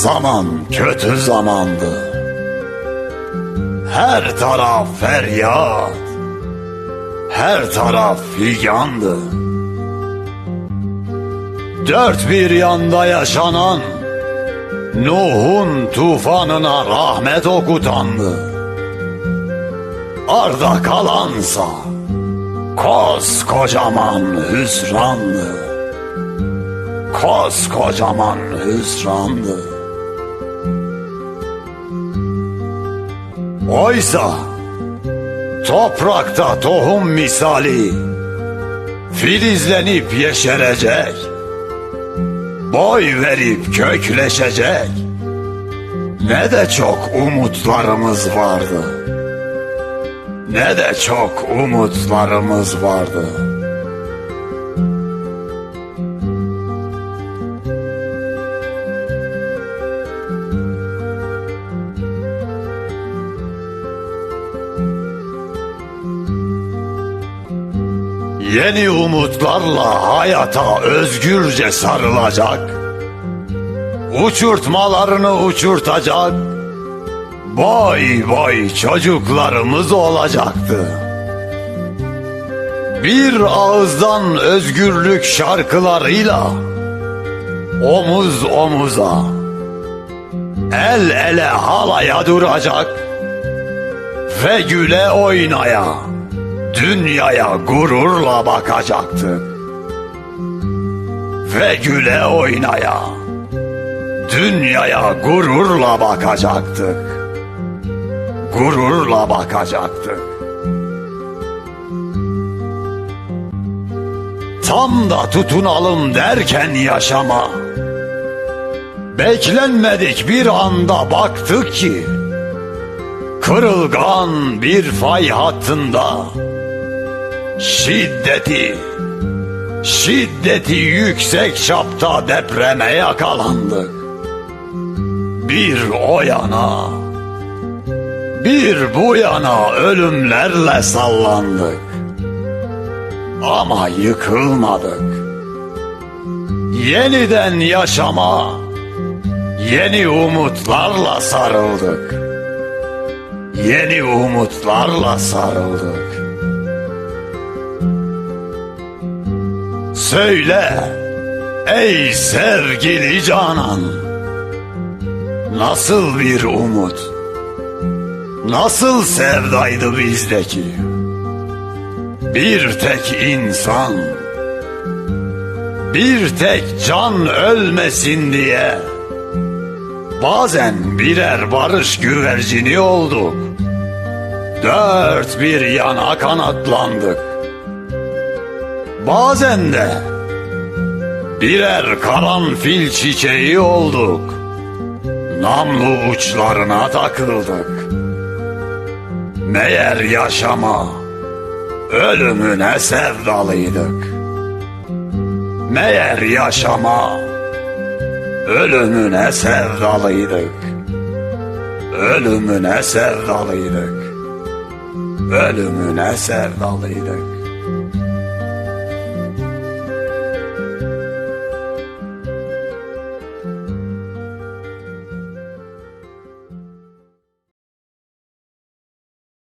Zaman kötü zamandı. Her taraf feryat. Her taraf figandı. Dört bir yanda yaşanan Nuh'un tufanına rahmet okutandı. Arda kalansa koskocaman hüsrandı. Koskocaman hüsrandı. Oysa toprakta tohum misali filizlenip yeşerecek, boy verip kökleşecek ne de çok umutlarımız vardı. Ne de çok umutlarımız vardı. Yeni umutlarla hayata özgürce sarılacak. Uçurtmalarını uçurtacak. Boy boy çocuklarımız olacaktı. Bir ağızdan özgürlük şarkılarıyla omuz omuza el ele halaya duracak ve güle oynaya dünyaya gururla bakacaktık. Ve güle oynaya dünyaya gururla bakacaktık. Gururla bakacaktık. Tam da tutunalım derken yaşama Beklenmedik bir anda baktık ki Kırılgan bir fay hattında Şiddeti Şiddeti yüksek çapta depreme yakalandık Bir o yana Bir bu yana ölümlerle sallandık. Ama yıkılmadık. Yeniden yaşama Yeni umutlarla sarıldık. Yeni umutlarla sarıldık Söyle ey sevgili canan. Nasıl bir umut? Nasıl sevdaydı bizdeki? Bir tek insan Bir tek can ölmesin diye Bazen birer barış güvercini olduk. Dört bir yana kanatlandık Bazen de birer karanfil çiçeği olduk. Namlu uçlarına takıldık. Meğer yaşama ölümüne sevdalıydık. Meğer yaşama ölümüne sevdalıydık. Ölümüne sevdalıydık. Ölümüne sevdalıydık.